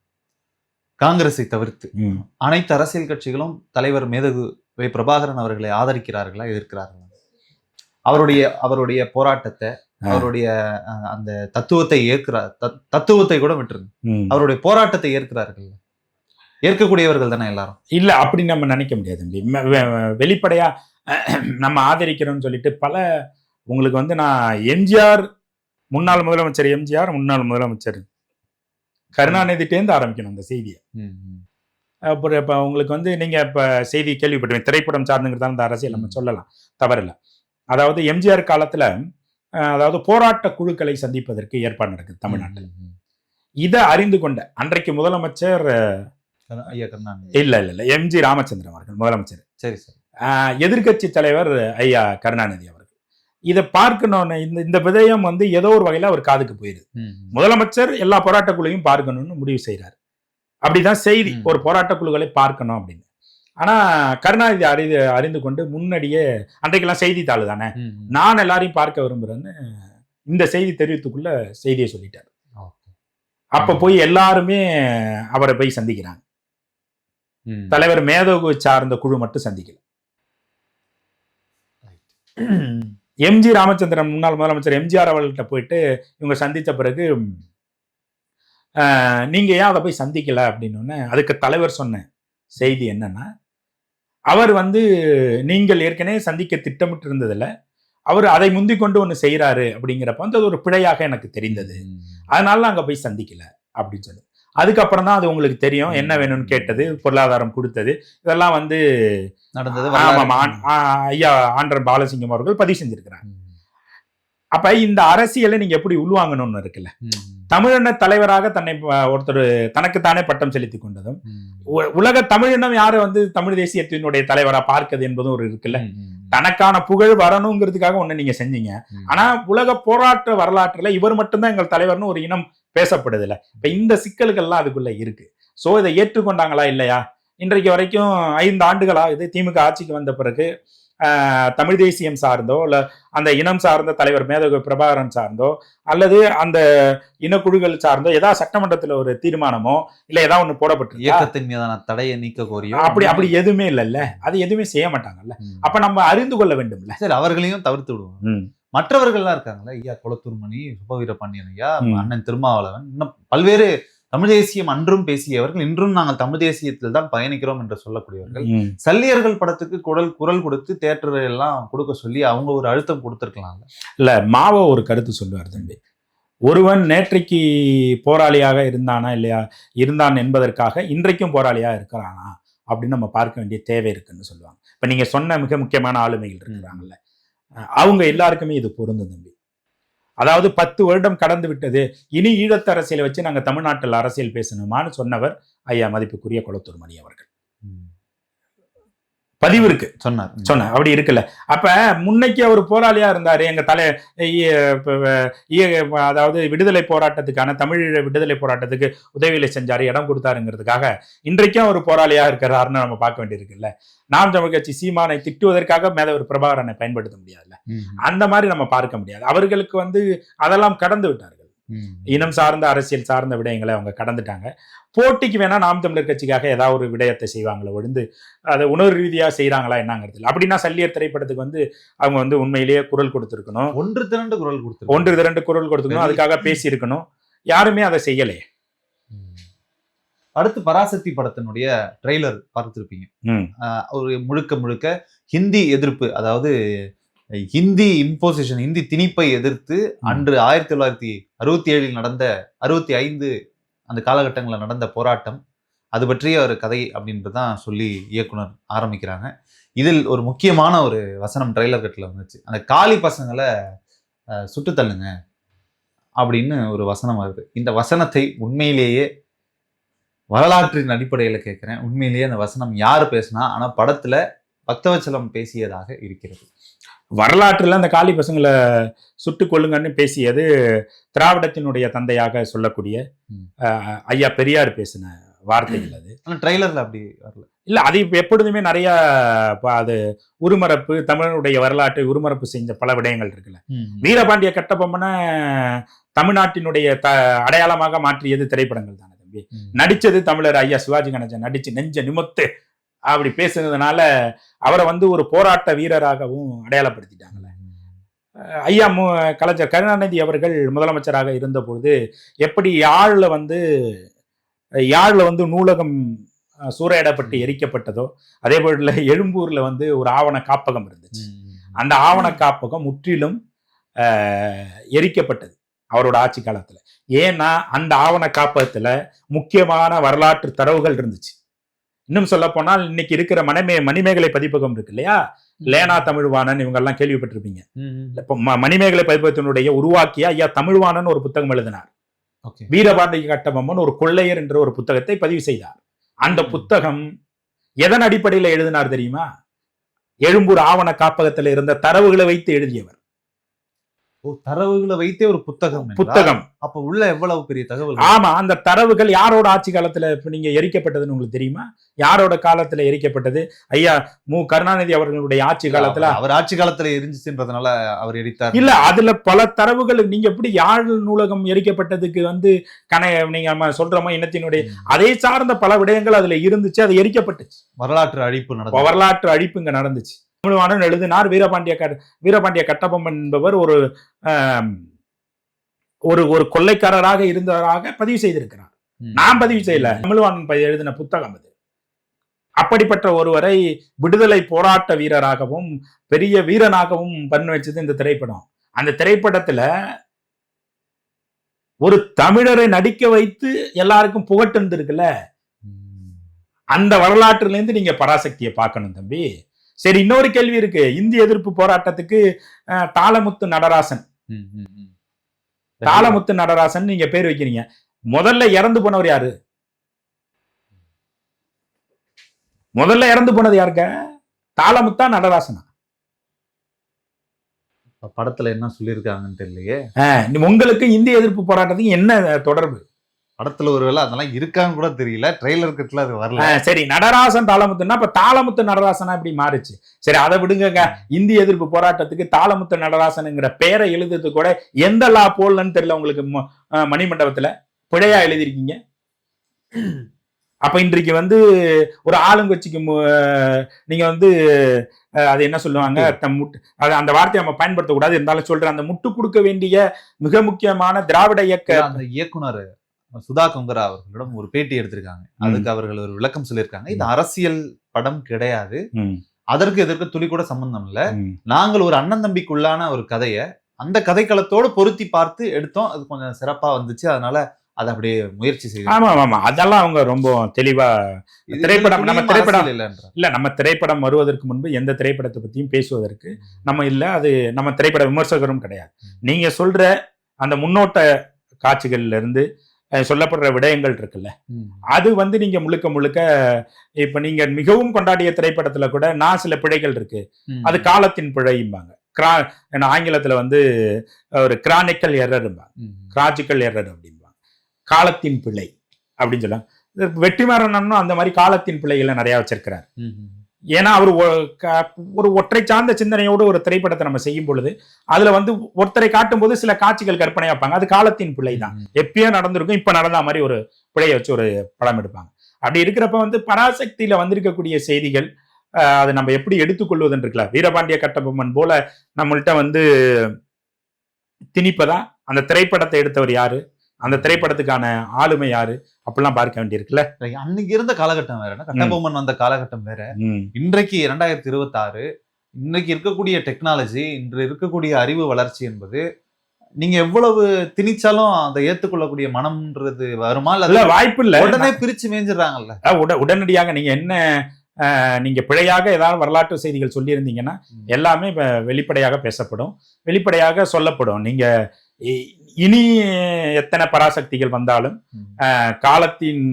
[SPEAKER 2] காங்கிரஸை தவிர்த்து அனைத்து அரசியல் கட்சிகளும் தலைவர் மேதகு வே பிரபாகரன் அவர்களை ஆதரிக்கிறார்களா எதிர்க்கிறார்களா? அவருடைய அவருடைய போராட்டத்தை. அவருடைய அந்த தத்துவத்தை ஏற்கிறார் தத்- தத்துவத்தை கூட விட்டுருங்க. அவருடைய போராட்டத்தை ஏற்கிறார்கள். ஏற்கக்கூடியவர்கள் தானே எல்லாரும்?
[SPEAKER 1] இல்ல அப்படி நம்ம நினைக்க முடியாது தம்பி. வெளிப்படையா நம்ம ஆதரிக்கிறோம்னு சொல்லிட்டு பல உங்களுக்கு வந்து நான் எம்ஜிஆர் முன்னாள் முதலமைச்சர் எம்ஜிஆர் முன்னாள் முதலமைச்சர் கருணாநிதிட்டேந்து ஆரம்பிக்கணும் அந்த செய்தியை. அப்புறம் இப்போ உங்களுக்கு வந்து நீங்க இப்ப செய்தி கேள்விப்பட்டிருப்பீங்க. திரைப்படம் சார்ந்துங்கிறதால அந்த அரசியல் நம்ம. சொல்லலாம். தவறில்ல. அதாவது எம்ஜிஆர் காலத்துல அதாவது போராட்ட குழுக்களை சந்திப்பதற்கு ஏற்பாடு நடக்குது தமிழ்நாட்டில். இதை அறிந்து கொண்ட அன்றைக்கு முதலமைச்சர் இல்ல இல்ல இல்ல எம்ஜி ராமச்சந்திரன் அவர்கள் முதலமைச்சர்.
[SPEAKER 2] சரி சரி.
[SPEAKER 1] எதிர்கட்சி தலைவர் ஐயா கருணாநிதி அவர்கள். இதை பார்க்கணும்னு இந்த இந்த விதயம் வந்து ஏதோ ஒரு வகையில அவர் காதுக்கு போயிருது. முதலமைச்சர் எல்லா போராட்ட குழுவையும் பார்க்கணும்னு முடிவு செய்றாரு. அப்படிதான் செய்தி. ஒரு போராட்ட குழுக்களை பார்க்கணும் அப்படின்னு. ஆனா கருணாநிதி அறிந்து அறிந்து கொண்டு முன்னாடியே அன்றைக்கெல்லாம் செய்தித்தாள் தானே. நான் எல்லாரையும் பார்க்க விரும்புறேன்னு இந்த செய்தி தெரிவித்துக்குள்ள செய்தியை சொல்லிட்டார். அப்ப போய் எல்லாருமே அவரை போய் சந்திக்கிறாங்க. தலைவர் மேதகு சார்ந்த குழு மட்டும் சந்திக்கல எம்ஜி ராமச்சந்திரன் முன்னாள் முதலமைச்சர் எம்ஜிஆர் அவர்கள்ட்ட போயிட்டு இவங்க சந்தித்த பிறகு ஆஹ், நீங்க ஏன் அதை போய் சந்திக்கல அப்படின்னு அதுக்கு தலைவர் சொன்ன செய்தி என்னன்னா அவர் வந்து நீங்கள் ஏற்கனவே சந்திக்க திட்டமிட்டு இருந்ததுல அவர் அதை முந்தி கொண்டு ஒன்று செய்றாரு அப்படிங்கிறப்ப வந்து அது ஒரு பிழையாக எனக்கு தெரிந்தது. அதனால அங்க போய் சந்திக்கல அப்படின்னு சொல்லி. அதுக்கப்புறம் தான் அது உங்களுக்கு தெரியும் என்ன வேணும்னு கேட்டது பொருளாதாரம் கொடுத்தது இதெல்லாம் வந்து
[SPEAKER 2] நடந்தது
[SPEAKER 1] ஆமாம் ஐயா ஆண்டர் பாலசிங்கம் அவர்கள் பதிவு செஞ்சிருக்கிறாங்க. அப்ப இந்த அரசியலை நீங்க எப்படி உள்வாங்கணும்னு இருக்குல்ல. தமிழின தலைவராக தன்னை ஒருத்தர் தனக்குத்தானே பட்டம் செலுத்தி கொண்டதும் உலக தமிழினம் யாரை வந்து தமிழ் தேசியத்தினுடைய தலைவரா பார்க்குது என்பதும் ஒரு இருக்குல்ல. தனக்கான புகழ் வரணுங்கிறதுக்காக ஒண்ணு நீங்க செஞ்சீங்க. ஆனா உலக போராட்ட வரலாற்றுல இவர் மட்டும்தான் எங்கள் தலைவர்னு ஒரு இனம் பேசப்படுதுல இப்ப இந்த சிக்கல்கள்லாம் அதுக்குள்ள இருக்கு. சோ இதை ஏற்றுக்கொண்டாங்களா இல்லையா? இன்றைக்கு வரைக்கும் ஐந்து ஆண்டுகள் ஆகுது திமுக ஆட்சிக்கு வந்த பிறகு தமிழ் தேசியம் சார்ந்தோ இல்ல அந்த இனம் சார்ந்த தலைவர் மேதகு பிரபாகரன் சார்ந்தோ அல்லது அந்த இனக்குழுக்கள் சார்ந்தோ ஏதாவது சட்டமன்றத்துல ஒரு தீர்மானமோ இல்ல ஏதாவது ஒண்ணு போடப்பட்டிருக்கா?
[SPEAKER 2] இயக்கத்தின் மீதான தடையை நீக்க கோரியோ?
[SPEAKER 1] அப்படி அப்படி எதுவுமே இல்லைல்ல. அது எதுவுமே செய்ய மாட்டாங்கல்ல. அப்ப நம்ம அறிந்து கொள்ள வேண்டும்ல.
[SPEAKER 2] சரி அவர்களையும் தவிர்த்து விடுவோம். மற்றவர்கள்லாம் இருக்காங்களா? ஐயா குளத்தூர்மணி சுபவீர பாண்டியன் ஐயா. அண்ணன் திருமாவளவன் இன்னும் பல்வேறு தமிழ் தேசியம் அன்றும் பேசியவர்கள் இன்றும் நாங்கள் தமிழ் தேசியத்தில் தான் பயணிக்கிறோம் என்று சொல்லக்கூடியவர்கள். சல்லியர்கள் படத்துக்கு குரல் குரல் கொடுத்து தேட்டர் எல்லாம் கொடுக்க சொல்லி அவங்க ஒரு அழுத்தம் கொடுத்திருக்கலாம்ல.
[SPEAKER 1] இல்ல மாவோ ஒரு கருத்து சொல்லுவார் தம்பி. ஒருவன் நேற்றைக்கு போராளியாக இருந்தானா இல்லையா இருந்தான் என்பதற்காக இன்றைக்கும் போராளியா இருக்கிறானா அப்படின்னு நம்ம பார்க்க வேண்டிய தேவை இருக்குன்னு சொல்லுவாங்க. இப்ப நீங்க சொன்ன மிக முக்கியமான ஆளுமைகள் இருக்கிறாங்கல்ல. அவங்க எல்லாருக்குமே இது பொருந்தும் தம்பி. அதாவது பத்து வருடம் கடந்து விட்டது. இனி ஈழத்து அரசியலை வச்சு நாங்கள் தமிழ்நாட்டில் அரசியல் பேசணுமான்னு சொன்னவர் ஐயா மதிப்புக்குரிய குளத்தூர் மணி அவர்கள். பதிவு இருக்கு.
[SPEAKER 2] சொன்னார்.
[SPEAKER 1] சொன்னேன் அப்படி இருக்குல்ல. அப்ப முன்னைக்கு அவர் போராளியா இருந்தாரு. எங்க தலை அதாவது விடுதலை போராட்டத்துக்கான தமிழ் விடுதலை போராட்டத்துக்கு உதவிகளை செஞ்சாரு இடம் கொடுத்தாருங்கிறதுக்காக இன்றைக்கும் அவர் போராளியா இருக்கிறாருன்னு நம்ம பார்க்க வேண்டியிருக்குல்ல. நாம் தமிழ் கட்சி சீமானை திட்டுவதற்காக மேல ஒரு பிரபாகரனை பயன்படுத்த முடியாதுல்ல. அந்த மாதிரி நம்ம பார்க்க முடியாது. அவர்களுக்கு வந்து அதெல்லாம் கடந்து விட்டார்கள்
[SPEAKER 2] ம்.
[SPEAKER 1] இனம் சார்ந்த அரசியல் சார்ந்த விடயங்களை அவங்க கடந்துட்டாங்க. போட்டிக்கு வேணா நாம் தமிழர் கட்சிக்காக ஏதாவது ஒரு விடயத்தை செய்வாங்களே ஒழிந்து அதை உணர்வு ரீதியா செய்றாங்களா என்னங்கிறது அப்படின்னா சல்லியர் திரைப்படத்துக்கு வந்து அவங்க வந்து உண்மையிலேயே குரல் கொடுத்துருக்கணும்.
[SPEAKER 2] ஒன்று திரண்டு குரல் கொடுத்து
[SPEAKER 1] ஒன்று இரண்டு குரல் கொடுத்துக்கணும் அதுக்காக பேசியிருக்கணும். யாருமே அதை செய்யலையே
[SPEAKER 2] அடுத்து பராசக்தி படத்தினுடைய ட்ரெய்லர் பார்த்திருப்பீங்க. ஒரு முழுக்க முழுக்க ஹிந்தி எதிர்ப்பு அதாவது ஹிந்தி இம்போசிஷன் ஹிந்தி திணிப்பை எதிர்த்து அன்று ஆயிரத்தி தொள்ளாயிரத்தி அறுபத்தி ஏழில் நடந்த அறுபத்தி ஐந்து அந்த காலகட்டங்களில் நடந்த போராட்டம் அது பற்றிய ஒரு கதை அப்படின்றது தான் சொல்லி இயக்குனர் ஆரம்பிக்கிறாங்க. இதில் ஒரு முக்கியமான ஒரு வசனம் ட்ரெய்லர் கட்டில் வந்துச்சு. அந்த காளி பசங்களை ஆஹ், சுட்டு தள்ளுங்க அப்படின்னு ஒரு வசனம் வருது. இந்த வசனத்தை உண்மையிலேயே வரலாற்றின் அடிப்படையில் கேட்குறேன். உண்மையிலேயே அந்த வசனம் யார் பேசினா ஆனால் படத்தில் பக்தவச்சலம் பேசியதாக இருக்கிறது.
[SPEAKER 1] வரலாற்றுல அந்த காளி பசங்களை சுட்டு கொள்ளுங்கன்னு பேசியது திராவிடத்தினுடைய தந்தையாக சொல்லக்கூடிய ஐயா பெரியார் பேசின வார்த்தைகள் அது.
[SPEAKER 2] ஆனால் ட்ரெய்லரில் அப்படி வரல.
[SPEAKER 1] இல்ல அது இப்ப எப்பொழுதுமே நிறைய அது உருமரப்பு தமிழனுடைய வரலாற்றை உருமரப்பு செஞ்ச பல விடயங்கள் இருக்குல்ல. வீரபாண்டிய கட்டபொம்மனை தமிழ்நாட்டினுடைய த அடையாளமாக மாற்றியது திரைப்படங்கள் தானே தம்பி.
[SPEAKER 2] ம்.
[SPEAKER 1] நடிச்சது தமிழர் ஐயா சிவாஜி கணேசன் நடிச்சு நெஞ்ச நிமித்து அப்படி பேசுனதுனால அவரை வந்து ஒரு போராட்ட வீரராகவும் அடையாளப்படுத்திட்டாங்கல்ல அஹ் ஐயா மு கலைஞர் கருணாநிதி அவர்கள் முதலமைச்சராக இருந்தபொழுது எப்படி யாழில் வந்து யாழில் வந்து நூலகம் சூறையாடப்பட்டு எரிக்கப்பட்டதோ அதே போல எழும்பூர்ல வந்து ஒரு ஆவண காப்பகம் இருந்துச்சு. அந்த ஆவண காப்பகம் முற்றிலும் எரிக்கப்பட்டது அவரோட ஆட்சி காலத்துல. ஏன்னா அந்த ஆவண காப்பகத்துல முக்கியமான வரலாற்று தரவுகள் இருந்துச்சு. இன்னும் சொல்ல போனால் இன்னைக்கு இருக்கிற மணிமே மணிமேகலை பதிப்பகம் இருக்கு இல்லையா? லேனா தமிழ்வாணன் இவங்க எல்லாம் கேள்விப்பட்டிருப்பீங்க இப்போ மணிமேகலை பதிப்பகத்தினுடைய உருவாக்கிய ஐயா தமிழ்வாணன் ஒரு புத்தகம் எழுதினார்.
[SPEAKER 2] ஓகே.
[SPEAKER 1] வீரபாண்டிய கட்டபொம்மன் ஒரு கொள்ளையர் என்ற ஒரு புத்தகத்தை பதிவு செய்தார். அந்த. புத்தகம் எதன் அடிப்படையில் எழுதினார் தெரியுமா? எழும்பூர் ஆவண காப்பகத்தில் இருந்த தரவுகளை வைத்து எழுதியவர்.
[SPEAKER 2] தரவுகளை வைத்தே ஒரு புத்தகம்
[SPEAKER 1] புத்தகம்.
[SPEAKER 2] அப்ப உள்ள எவ்வளவு பெரிய தகவல்
[SPEAKER 1] ஆமா அந்த தரவுகள் யாரோட ஆட்சி காலத்துல இப்ப நீங்க எரிக்கப்பட்டதுன்னு உங்களுக்கு தெரியுமா? யாரோட காலத்துல எரிக்கப்பட்டது? ஐயா மு. கருணாநிதி அவர்களுடைய ஆட்சி காலத்துல
[SPEAKER 2] அவர் ஆட்சி காலத்துல எரிஞ்சிச்சுன்றதுனால அவர் எரித்தார்.
[SPEAKER 1] இல்ல அதுல பல தரவுகள் நீங்க எப்படி யாழ் நூலகம் எரிக்கப்பட்டதுக்கு வந்து கண நீங்க நம்ம சொல்றோமோ இனத்தினுடைய. அதை சார்ந்த பல விடயங்கள் அதுல இருந்துச்சு அது எரிக்கப்பட்டுச்சு.
[SPEAKER 2] வரலாற்று அழிப்பு நடந்தது.
[SPEAKER 1] வரலாற்று அழிப்பு இங்க நடந்துச்சு. தமிழ்வாணன் எழுதினார். வீரபாண்டிய வீரபாண்டிய கட்டபொம்மன் என்பவர் ஒரு ஒரு ஒரு கொள்ளைக்காரராக இருந்தவராக பதிவு செய்திருக்கிறார். நான் பதிவு செய்யல. தமிழ்வாணன் எழுதின புத்தகம் அது. அப்படிப்பட்ட ஒருவரை விடுதலை போராட்ட வீரராகவும் பெரிய வீரனாகவும் பண்ண வச்சது இந்த திரைப்படம். அந்த திரைப்படத்துல ஒரு தமிழரை நடிக்க வைத்து எல்லாருக்கும் புகட்டு இருக்குல்ல
[SPEAKER 2] ம்.
[SPEAKER 1] அந்த வரலாற்றுல இருந்து நீங்க பராசக்தியை பார்க்கணும் தம்பி. சரி இன்னொரு கேள்வி இருக்கு. இந்திய எதிர்ப்பு போராட்டத்துக்கு தாளமுத்து நடராசன். தாளமுத்து நடராசன் நீங்க பேர் வைக்கிறீங்க. முதல்ல இறந்து போனவர் யாரு? முதல்ல இறந்து போனது யாருக்க தாளமுத்தா நடராசனா?
[SPEAKER 2] இப்ப படத்துல என்ன சொல்லியிருக்காங்கன்னு தெரியலையே.
[SPEAKER 1] உங்களுக்கு இந்திய எதிர்ப்பு போராட்டத்துக்கு என்ன தொடர்பு?
[SPEAKER 2] படத்துல ஒருவேளை அதெல்லாம் இருக்கான்னு கூட தெரியல. ட்ரெய்லர் கட்ல அது வரல.
[SPEAKER 1] சரி நடராசன் தாளமுத்துன்னா இப்ப தாளமுத்து நடராசனா இப்படி மாறுச்சு. சரி அதை விடுங்கங்க. இந்திய எதிர்ப்பு போராட்டத்துக்கு தாளமுத்து நடராசனுங்கிற பேரை எழுதுறது கூட எந்த லா போடலன்னு தெரியல உங்களுக்கு மணிமண்டபத்துல. பிழையா எழுதியிருக்கீங்க. அப்ப இன்றைக்கு வந்து ஒரு ஆளுங்கட்சிக்கு நீங்க வந்து அது என்ன சொல்லுவாங்க? அது அந்த வார்த்தையை நம்ம பயன்படுத்தக்கூடாது. இருந்தாலும் சொல்றேன் அந்த முட்டு கொடுக்க வேண்டிய மிக முக்கியமான திராவிட இயக்க
[SPEAKER 2] அந்த இயக்குனர். சுதா கொங்கரா அவர்களிடம் ஒரு பேட்டி எடுத்திருக்காங்க. அதுக்கு அவர்கள் ஒரு விளக்கம் சொல்லியிருக்காங்க. இது அரசியல் படம் கிடையாது. அதற்கு எதற்கு துளி கூட சம்பந்தம் இல்ல. நாங்கள் ஒரு அண்ணன் தம்பிக்குள்ளான ஒரு கதையை அந்த கதைக்களத்தோடு பொருத்தி பார்த்து எடுத்தோம். அது கொஞ்சம் சிறப்பா வந்துச்சு. அதனால அதை அப்படியே முயற்சி செய்து
[SPEAKER 1] ஆமா ஆமா அதெல்லாம் அவங்க ரொம்ப தெளிவா திரைப்படம், நம்ம திரைப்படம்
[SPEAKER 2] இல்லைன்ற.
[SPEAKER 1] இல்ல நம்ம திரைப்படம் வருவதற்கு முன்பு எந்த திரைப்படத்தை பத்தியும் பேசுவதற்கு நம்ம இல்ல. அது நம்ம திரைப்பட விமர்சகரும் கிடையாது. நீங்க சொல்ற அந்த முன்னோட்ட காட்சிகள்ல இருந்து சொல்லப்படுற விடயங்கள் இருக்குல்ல. அது வந்து நீங்க முழுக்க முழுக்க இப்ப நீங்க மிகவும் கொண்டாடிய திரைப்படத்துல கூட நான் சில பிழைகள் இருக்கு. அது காலத்தின் பிழையும்பாங்க கிரா என்ன ஆங்கிலத்துல வந்து ஒரு கிரானிக்கல் எரரும்பாங்க. கிராஜிக்கல் எரர் அப்படிம்பாங்க காலத்தின் பிழை அப்படின்னு சொல்லுவாங்க இது வெற்றிமாறனும் அந்த மாதிரி காலத்தின் பிழைகளை நிறைய வச்சிருக்கிறார். ஏன்னா அவர் ஒரு ஒற்றை சார்ந்த சிந்தனையோடு ஒரு திரைப்படத்தை நம்ம செய்யும் பொழுது அதுல வந்து ஒருத்தரை காட்டும் போது சில காட்சிகள் கற்பனை வைப்பாங்க. அது காலத்தின் பிழை தான். எப்பயோ நடந்திருக்கும். இப்ப நடந்த மாதிரி ஒரு பிழையை வச்சு ஒரு படம் எடுப்பாங்க. அப்படி இருக்கிறப்ப வந்து பராசக்தியில வந்திருக்கக்கூடிய செய்திகள் அதை நம்ம எப்படி எடுத்துக்கொள்வதுன்னு இருக்குல்ல? வீரபாண்டிய கட்டபொம்மன் போல நம்மள்ட்ட வந்து திணிப்பதா? அந்த திரைப்படத்தை எடுத்தவர் யாரு? அந்த திரைப்படத்துக்கான ஆளுமை யாரு? அப்படிலாம் பார்க்க வேண்டியிருக்குல்ல.
[SPEAKER 2] அன்னைக்கு இருந்த காலகட்டம் வேற கட்டபொம்மன் வந்த காலகட்டம் வேற. இன்றைக்கு இரண்டாயிரத்தி இருபத்தாறு இன்னைக்கு இருக்கக்கூடிய டெக்னாலஜி இன்று இருக்கக்கூடிய அறிவு வளர்ச்சி என்பது நீங்க எவ்வளவு திணிச்சாலும் அதை ஏத்துக்கொள்ளக்கூடிய மனம்ன்றது வருமா?
[SPEAKER 1] இல்ல வாய்ப்பு இல்ல.
[SPEAKER 2] உடனே பிரிச்சு
[SPEAKER 1] உட- உடனடியாக நீங்க என்ன நீங்க பிழையாக ஏதாவது வரலாற்று செய்திகள் சொல்லியிருந்தீங்கன்னா எல்லாமே வெளிப்படையாக பேசப்படும். வெளிப்படையாக சொல்லப்படும். நீங்க இனி எத்தனை பராசக்திகள் வந்தாலும் காலத்தின்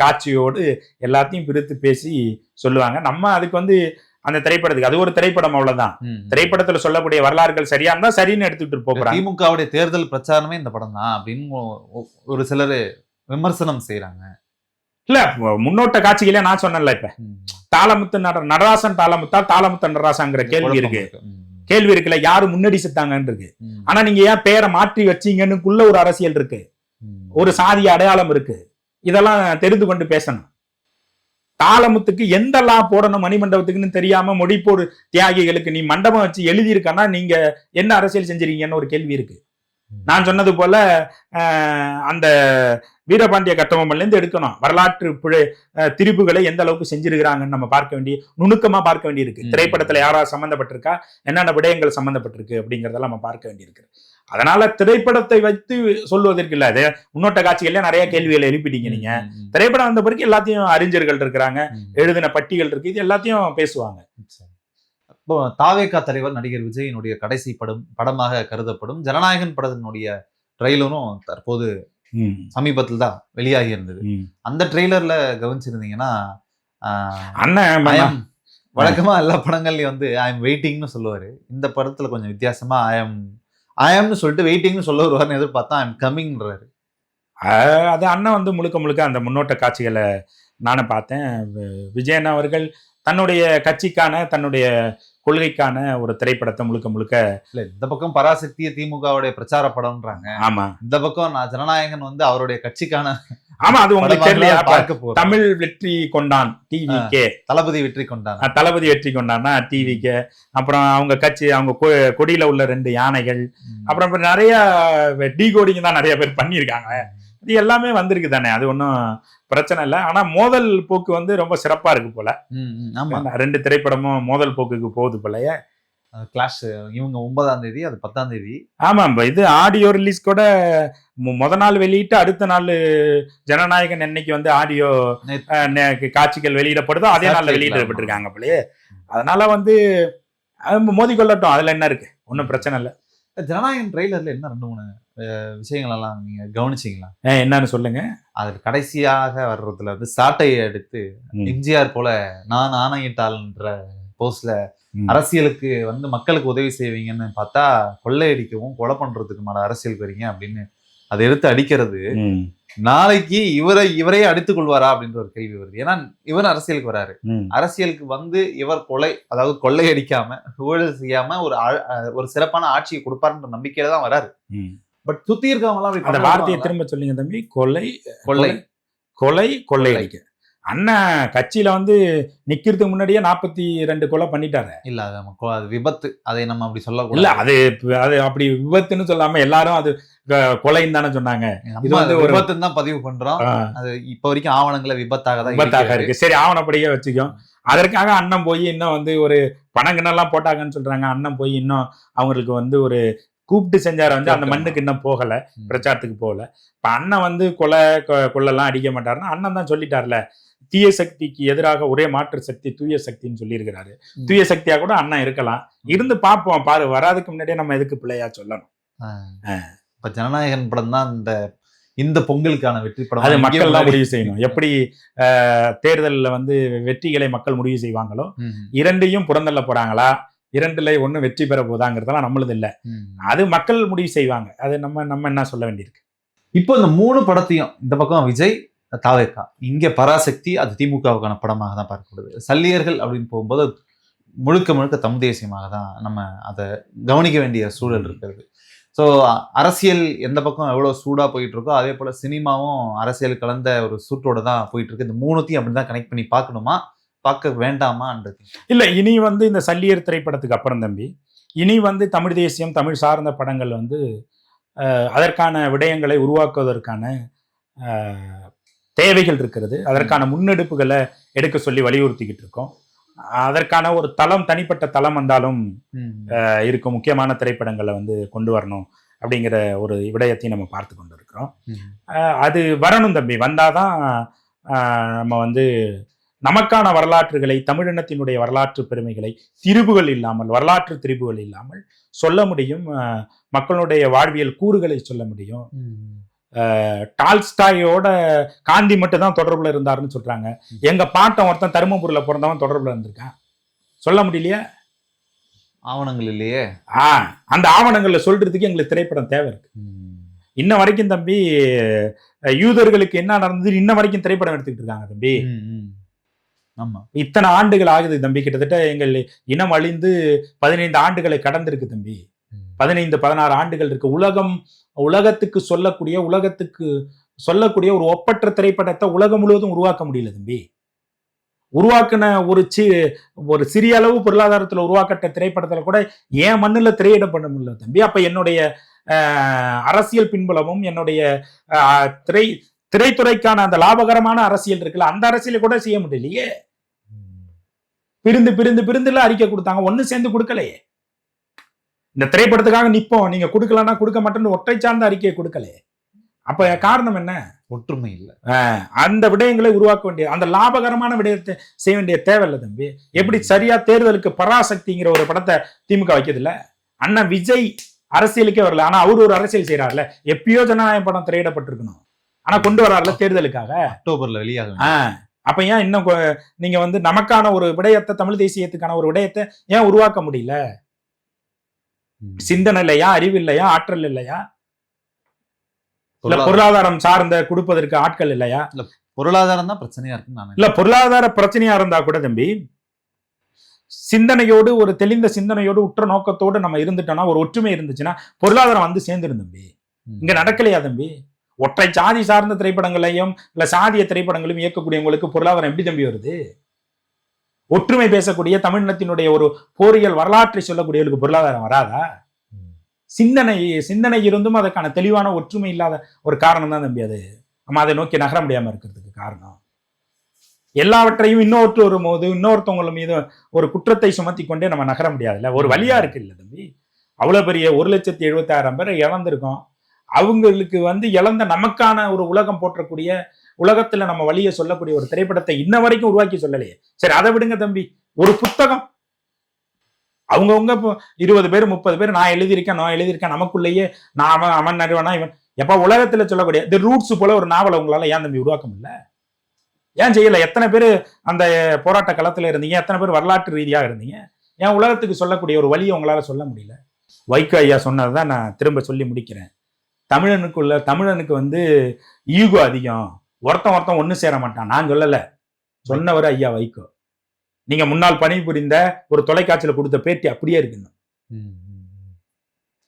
[SPEAKER 1] காட்சியோடு எல்லாத்தையும் பிரித்து பேசி சொல்லுவாங்க. நம்ம அதுக்கு வந்து அந்த திரைப்படத்துக்கு அது ஒரு திரைப்படம் அவ்வளவுதான். திரைப்படத்துல சொல்லக்கூடிய வரலாறுகள் சரியா இருந்தா சரின்னு எடுத்துட்டு போறாங்க.
[SPEAKER 2] திமுகவுடைய தேர்தல் பிரச்சாரமே இந்த படம் தான் அப்படின்னு ஒரு சிலர் விமர்சனம் செய்யறாங்க
[SPEAKER 1] இல்ல முன்னோட்ட காட்சிகளே நான் சொன்னேன்ல இப்ப. தாளமுத்து நட நடராசன் தாளமுத்தா தாளமுத்து நடராசாங்கிற கேள்வி இருக்கு. கேள்வி இருக்குல்ல யாரு முன்னாடி செத்தாங்கன்னு இருக்கு ஆனா நீங்க ஏன் பேரை மாற்றி வச்சீங்கன்னுக்குள்ள ஒரு அரசியல் இருக்கு. ஒரு சாதி அடையாளம் இருக்கு. இதெல்லாம் தெரிந்து கொண்டு பேசணும். தாளமுத்துக்கு எந்த லா போடணும் மணிமண்டபத்துக்குன்னு தெரியாம மொழிப்போடு தியாகிகளுக்கு நீ மண்டபம் வச்சு எழுதியிருக்கன்னா நீங்க என்ன அரசியல் செஞ்சிருக்கீங்கன்னு ஒரு கேள்வி இருக்கு. நான் சொன்னது போல அந்த வீரபாண்டிய கட்டபொம்மன்ல இருந்து எடுக்கணும். வரலாற்று பிழை திரிப்புகளை எந்த அளவுக்கு செஞ்சிருக்கிறாங்கன்னு நம்ம பார்க்க வேண்டிய நுணுக்கமா பார்க்க வேண்டியிருக்கு. திரைப்படத்துல யாரா சம்பந்தப்பட்டிருக்கா என்னென்ன விடயங்கள் சம்பந்தப்பட்டிருக்கு அப்படிங்கறதெல்லாம் நம்ம பார்க்க வேண்டியிருக்கு. அதனால திரைப்படத்தை வைத்து சொல்வதற்கு இல்ல. அது முன்னோட்ட காட்சிகள்ல நிறைய கேள்விகளை எழுப்பிட்டீங்க நீங்க. திரைப்படம் வந்த பிறகு எல்லாத்தையும் அறிஞர்கள் இருக்கிறாங்க. எழுதின பட்டிகள் இருக்கு. இது எல்லாத்தையும் பேசுவாங்க.
[SPEAKER 2] தாவேகா தலைவர் நடிகர் விஜயினுடைய கடைசி படம் படமாக கருதப்படும். ஜனநாயகன் படத்தினுடைய ட்ரெய்லரும் தற்போது சமீபத்தில் தான் வெளியாகி இருந்தது அந்த ட்ரெய்லர்ல கவனிச்சிருந்தீங்கன்னா
[SPEAKER 1] அண்ணன்
[SPEAKER 2] வழக்கமா எல்லா படங்கள்லயும் வந்து ஐ எம் வெயிட்டிங்னு சொல்லுவாரு. இந்த படத்துல கொஞ்சம் வித்தியாசமா ஐ எம் ஐ எம்னு சொல்லிட்டு வெயிட்டிங்னு சொல்ல வருவார்னு எதிர்பார்த்தா ஐ எம் கம்மிங்ன்றாரு
[SPEAKER 1] அஹ் அது அண்ணன் வந்து முழுக்க முழுக்க அந்த முன்னோட்ட காட்சிகளை நானும் பார்த்தேன். விஜயன் அவர்கள் தன்னுடைய கட்சிக்கான தன்னுடைய கொள்கைக்கான ஒரு திரைப்படத்தை முழுக்க முழுக்க
[SPEAKER 2] இல்ல இந்த பக்கம் பராசக்திய திமுகவுடைய பிரச்சார படம்ன்றாங்க
[SPEAKER 1] ஆமா.
[SPEAKER 2] இந்த பக்கம் நான் ஜனநாயகன் வந்து அவருடைய கட்சிக்கான
[SPEAKER 1] ஆமா அது உங்களுக்கு தெரியலையா?
[SPEAKER 2] பார்க்க
[SPEAKER 1] தமிழ் வெற்றி கொண்டான் டிவி கே
[SPEAKER 2] தளபதி வெற்றி கொண்டான்.
[SPEAKER 1] தளபதி வெற்றி கொண்டான்னா டிவி கே அப்புறம் அவங்க கட்சி அவங்க கொடியில உள்ள ரெண்டு யானைகள். அப்புறம் நிறைய டீ கோடிங் தான் நிறைய பேர் பண்ணியிருக்காங்க. இது எல்லாமே வந்திருக்கு தானே அது ஒன்றும் பிரச்சனை இல்லை. ஆனா மோதல் போக்கு வந்து ரொம்ப சிறப்பா இருக்கு போல. ரெண்டு திரைப்படமும் மோதல் போக்குக்கு போகுது போலயே
[SPEAKER 2] கிளாஷ் இவங்க ஒன்பதாம் தேதி அது பத்தாம் தேதி.
[SPEAKER 1] ஆமா இப்ப இது ஆடியோ ரிலீஸ் கூட முத நாள் வெளியிட்டு அடுத்த நாள் ஜனநாயகன் என்னைக்கு வந்து ஆடியோ. காட்சிகள் வெளியிடப்படுதோ அதே நாள்ல
[SPEAKER 2] Satellite
[SPEAKER 1] வெளியிடப்பட்டிருக்காங்க போலயே. அதனால வந்து மோதி கொள்ளட்டும் அதுல என்ன இருக்கு? ஒன்றும் பிரச்சனை இல்லை.
[SPEAKER 2] ஜனநாயகன் ட்ரெய்லர்ல என்ன ரெண்டு மூணு அஹ், விஷயங்கள் எல்லாம் நீங்க கவனிச்சீங்களா
[SPEAKER 1] என்னன்னு சொல்லுங்க
[SPEAKER 2] அது கடைசியாக வர்றதுல வந்து சாட்டையை எடுத்து. எம்ஜிஆர் போல நான் ஆணையிட்டாள்ன்ற போஸ்ட்ல. அரசியலுக்கு வந்து மக்களுக்கு உதவி செய்வீங்கன்னு பார்த்தா கொள்ளையடிக்கவும் கொலை பண்றதுக்குமான அரசியலுக்கு வரீங்க அப்படின்னு அதை எடுத்து அடிக்கிறது நாளைக்கு இவரை இவரே அடித்துக் கொள்வாரா அப்படின்ற ஒரு கேள்வி வருது ஏன்னா இவர் அரசியலுக்கு வராரு. அரசியலுக்கு வந்து இவர் கொலை அதாவது கொள்ளையடிக்காம ஊழல் செய்யாம ஒரு ஒரு சிறப்பான ஆட்சியை கொடுப்பாருன்ற நம்பிக்கையில தான் வராரு. பட் சுத்தி இருக்கவங்க எல்லாம் அப்படி
[SPEAKER 1] அந்த வார்த்தையை? திரும்ப சொல்லுங்க தம்பி. கொலை
[SPEAKER 2] கொள்ளை
[SPEAKER 1] கொலை கொள்ளையடிக்க அண்ணன் கட்சியில வந்து நிக்கிறதுக்கு முன்னாடியே நாற்பத்தி ரெண்டு கொலை பண்ணிட்டாரு.
[SPEAKER 2] இல்ல அது அது விபத்து. அதை நம்ம அப்படி
[SPEAKER 1] இல்ல
[SPEAKER 2] சொல்லக்கூடாது
[SPEAKER 1] அது அது அப்படி விபத்துன்னு சொல்லாம எல்லாரும் அது கொலைன்னு தானே சொன்னாங்க. இது வந்து ஒரு-
[SPEAKER 2] விபத்துன்னு தான் பதிவு பண்றோம். அது இப்ப வரைக்கும் ஆவணங்களை விபத்தாக தான்
[SPEAKER 1] விபத்தாக. இருக்கு. சரி ஆவணப்படியே வச்சுக்கோ. அதற்காக அண்ணன் போய் இன்னும் வந்து ஒரு பணங்கிணெல்லாம் போட்டாங்கன்னு சொல்றாங்க. அண்ணன் போய் இன்னும் அவங்களுக்கு வந்து ஒரு கூப்பிட்டு செஞ்சாரு வந்து அந்த. மண்ணுக்கு இன்னும் போகல. பிரச்சாரத்துக்கு போகல. இப்ப அண்ணன் வந்து கொலை கொள்ளலாம் அடிக்க மாட்டாருன்னா அண்ணன் தான் சொல்லிட்டார்ல தீய சக்திக்கு எதிராக ஒரே மாற்று சக்தி தூய சக்தின்னு சொல்லியிருக்கிறாரு. தூய சக்தியா கூட அண்ணன் இருக்கலாம். இருந்து பார்ப்போம் பாரு வராதுக்கு முன்னாடியே நம்ம எதுக்கு பிள்ளையா சொல்லணும்.
[SPEAKER 2] இப்ப ஜனநாயகன் படம் தான் இந்த இந்த பொங்கலுக்கான வெற்றி படம்.
[SPEAKER 1] அது மக்கள் தான் முடிவு செய்யணும். எப்படி தேர்தல்ல வந்து வெற்றிகளை மக்கள் முடிவு செய்வாங்களோ இரண்டையும் புறந்தள்ள போறாங்களா? இரண்டுல ஒண்ணு வெற்றி பெற போதாங்கிறதெல்லாம் நம்மளது இல்ல. அது மக்கள் முடிவு செய்வாங்க. அது நம்ம நம்ம என்ன சொல்ல வேண்டியிருக்கு?
[SPEAKER 2] இப்போ இந்த மூணு படத்தையும் இந்த பக்கம் விஜய் தாவேக்கா. இங்க பராசக்தி அது திமுகவுக்கான படமாக தான் பார்க்கப்படுது. சல்லியர்கள் அப்படின்னு போகும்போது முழுக்க முழுக்க தமிழ் தேசியமாக தான் நம்ம அதை கவனிக்க வேண்டிய சூழல் இருக்கிறது. ஸோ அரசியல் எந்த பக்கம் எவ்வளோ சூடாக போயிட்டு இருக்கோ அதே போல் சினிமாவும் அரசியல் கலந்த ஒரு சூட்டோட தான் போயிட்டு இருக்கு இந்த மூணுத்தையும் அப்படி தான் கனெக்ட் பண்ணி பார்க்கணுமா? பார்க்க வேண்டாமான்றது
[SPEAKER 1] இல்ல இனி வந்து இந்த சல்லியர் திரைப்படத்துக்கு அப்புறம் தம்பி இனி வந்து தமிழ் தேசியம் தமிழ் சார்ந்த படங்கள் வந்து அதற்கான விடயங்களை உருவாக்குவதற்கான தேவைகள் இருக்கிறது. அதற்கான முன்னெடுப்புகளை எடுக்க சொல்லி வலியுறுத்திக்கிட்டு இருக்கோம். அதற்கான ஒரு தளம் தனிப்பட்ட தளம் வந்தாலும் இருக்கும் முக்கியமான திரைப்படங்களை வந்து கொண்டு வரணும் அப்படிங்கிற ஒரு விடயத்தையும் நம்ம பார்த்து கொண்டு இருக்கிறோம். அது வரணும் தம்பி. வந்தாதான் நம்ம வந்து நமக்கான வரலாற்றுகளை தமிழினத்தினுடைய வரலாற்று பெருமைகளை திரிபுகள் இல்லாமல் வரலாற்று திரிபுகள் இல்லாமல் சொல்ல முடியும். மக்களுடைய வாழ்வியல் கூறுகளை சொல்ல முடியும். டால்ஸ்டாயோட காந்தி மட்டும் தான் தொடர்புல இருந்தாருன்னு சொல்றாங்க. எங்க பாட்டன் ஒருத்தன் தருமபுரியில பிறந்தவன் தொடர்புல இருந்திருக்கான். சொல்ல முடியலையா?
[SPEAKER 2] ஆவணங்கள் இல்லையே?
[SPEAKER 1] ஆ அந்த ஆவணங்கள்ல சொல்றதுக்கு எங்களுக்கு திரைப்படம் தேவை இருக்கு. இன்ன வரைக்கும் தம்பி யூதர்களுக்கு என்ன நடந்தது இன்ன வரைக்கும் திரைப்படம் எடுத்துக்கிட்டு இருக்காங்க தம்பி. இத்தனை ஆண்டுகள் ஆகுது தம்பி. கிட்டத்தட்ட எங்கள் இனம் அழிந்து பதினைந்து ஆண்டுகளை கடந்திருக்கு தம்பி. பதினைந்து பதினாறு ஆண்டுகள் இருக்கு. உலகம் உலகத்துக்கு சொல்லக்கூடிய உலகத்துக்கு சொல்லக்கூடிய ஒரு ஒப்பற்ற திரைப்படத்தை உலகம் முழுவதும் உருவாக்க முடியல தம்பி. உருவாக்கின ஒரு சி ஒரு சிறிய அளவு பொருளாதாரத்துல உருவாக்கப்பட்ட திரைப்படத்துல கூட ஏன் மண்ணுல திரையிடம் பண்ண முடியல தம்பி? அப்ப என்னுடைய அரசியல் பின்புலமும் என்னுடைய திரை திரைத்துறைக்கான அந்த லாபகரமான அரசியல் இருக்குல்ல அந்த அரசியலை கூட செய்ய முடியலையே. பிரிந்து பிரிந்து பிரிந்துல அறிக்கை கொடுத்தாங்க. ஒண்ணு சேர்ந்து கொடுக்கலையே. இந்த திரைப்படத்துக்காக நிப்போம். நீங்க கொடுக்கலன்னா கொடுக்க மாட்டேன்னு ஒற்றை சார்ந்த அறிக்கையை கொடுக்கலையே. அப்ப காரணம் என்ன?
[SPEAKER 2] ஒற்றுமை இல்லை.
[SPEAKER 1] அந்த விடயங்களை உருவாக்க வேண்டிய அந்த லாபகரமான விடயத்தை செய்ய வேண்டிய தேவையில்லை தம்பி. எப்படி சரியா தேர்தலுக்கு பராசக்திங்கிற ஒரு படத்தை திமுக வைக்கிறது இல்ல அண்ணன் விஜய் அரசியலுக்கே வரல. ஆனா அவர் ஒரு அரசியல் செய்யறாருல எப்பயோ ஜனநாயக படம் திரையிடப்பட்டிருக்கணும். ஆனா கொண்டு வராருல தேர்தலுக்காக.
[SPEAKER 2] அக்டோபர்ல வெளியாக
[SPEAKER 1] ஆ, அப்ப ஏன் இன்னும் நீங்க வந்து நமக்கான ஒரு விடயத்தை தமிழ் தேசியத்துக்கான ஒரு விடயத்தை ஏன் உருவாக்க முடியல? சிந்தனை இல்லையா? அறிவு இல்லையா? ஆற்றல் இல்லையா? இல்ல
[SPEAKER 2] பொருளாதாரம்
[SPEAKER 1] சார்ந்த கொடுப்பதற்கு ஆட்கள் இல்லையா?
[SPEAKER 2] பொருளாதாரம் தான் பிரச்சனையா இருக்குன்னு நான்
[SPEAKER 1] இல்ல பொருளாதார பிரச்சனையா இருந்தா கூட தம்பி சிந்தனையோடு ஒரு தெளிந்த சிந்தனையோடு உற்ற நோக்கத்தோடு நம்ம இருந்துட்டோம்னா ஒரு ஒற்றுமை இருந்துச்சுன்னா பொருளாதாரம் வந்து சேர்ந்துரும் தம்பி. இங்க நடக்கலையா தம்பி? ஒற்றை சாதி சார்ந்த திரைப்படங்களையும் இல்லை சாதிய திரைப்படங்களையும் இயக்கக்கூடியவங்களுக்கு பொருளாதாரம் எப்படி தம்பி வருது? ஒற்றுமை பேசக்கூடிய தமிழினத்தினுடைய ஒரு போரியல் வரலாற்றை சொல்லக்கூடியவர்களுக்கு பொருளாதாரம் வராதா? சிந்தனை சிந்தனை இருந்தும் அதற்கான தெளிவான ஒற்றுமை இல்லாத ஒரு காரணம் தான் தம்பி அது. நம்ம அதை நோக்கி நகர முடியாமல் இருக்கிறதுக்கு காரணம். எல்லாவற்றையும் இன்னொருத்தர் வரும்போது இன்னொருத்தவங்கள மீது ஒரு குற்றத்தை சுமத்தி கொண்டே நம்ம நகர முடியாதுல்ல? ஒரு வழியா இருக்குல்ல தம்பி? அவ்வளோ பெரிய ஒரு லட்சத்தி எழுபத்தாயிரம் பேர் இழந்திருக்கோம். அவங்களுக்கு வந்து இழந்த நமக்கான ஒரு உலகம் போற்றக்கூடிய உலகத்துல நம்ம வழியை சொல்லக்கூடிய ஒரு திரைப்படத்தை இன்ன வரைக்கும் உருவாக்கி சொல்லலையே. சரி அதை விடுங்க தம்பி. ஒரு புத்தகம். அவங்கவுங்க இப்போ இருபது பேர் முப்பது பேர் நான் எழுதியிருக்கேன் நான் எழுதியிருக்கேன் நமக்குள்ளேயே நான் அவன் அவன் நடுவனா இவன். எப்ப உலகத்துல சொல்லக்கூடிய தி ரூட்ஸ் போல ஒரு நாவலை உங்களால ஏன் தம்பி உருவாக்க முடியல? ஏன் செய்யல? எத்தனை பேர் அந்த போராட்ட களத்துல இருந்தீங்க? எத்தனை பேர் வரலாற்று ரீதியாக இருந்தீங்க? ஏன் உலகத்துக்கு சொல்லக்கூடிய ஒரு வழியை உங்களால சொல்ல முடியல? வைகோ ஐயா சொன்னதை நான் திரும்ப சொல்லி முடிக்கிறேன். தமிழனுக்குள்ள தமிழனுக்கு வந்து ஈகோ அதிகம். ஒருத்தன் ஒருத்தன் ஒண்ணு சேர மாட்டான். நான் சொல்லல. சொன்னவர் ஐயா வைகோ. நீங்க முன்னால் பணிபுரிந்த ஒரு தொலைக்காட்சியில கொடுத்த பேட்டி அப்படியே இருக்குன்னு
[SPEAKER 2] ம், ம், ம்.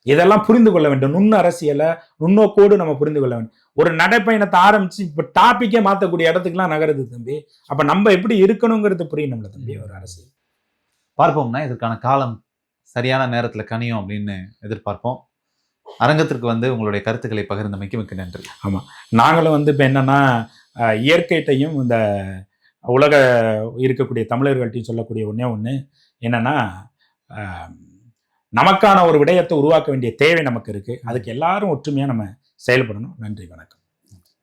[SPEAKER 1] இதெல்லாம் புரிந்து கொள்ள வேண்டும். நுண் அரசியலை நுண்ணோக்கோடு நம்ம புரிந்து கொள்ள வேண்டும். ஒரு நடைப்பயணத்தை ஆரம்பிச்சு இப்ப டாபிக்கே மாத்தக்கூடிய இடத்துக்குலாம் நகருது தம்பி. அப்ப நம்ம எப்படி இருக்கணுங்கிறது புரியணும்ல தம்பி ஒரு அரசியல்.
[SPEAKER 2] பார்ப்போம்னா இதற்கான காலம் சரியான நேரத்துல கனியும் அப்படின்னு எதிர்பார்ப்போம். அரங்கத்திற்கு வந்து உங்களுடைய கருத்துக்களை பகிர்ந்தமைக்கு மிக்க நன்றி.
[SPEAKER 1] ஆமாம் நாங்களும் வந்து இப்போ என்னன்னா இயற்கைட்டையும் இந்த உலக இருக்கக்கூடிய தமிழர்கள்ட்டையும் சொல்லக்கூடிய ஒன்றே ஒன்று என்னன்னா நமக்கான ஒரு விடயத்தை உருவாக்க வேண்டிய தேவை நமக்கு இருக்கு. அதுக்கு எல்லாரும் ஒற்றுமையாக நம்ம செயல்படணும். நன்றி வணக்கம்.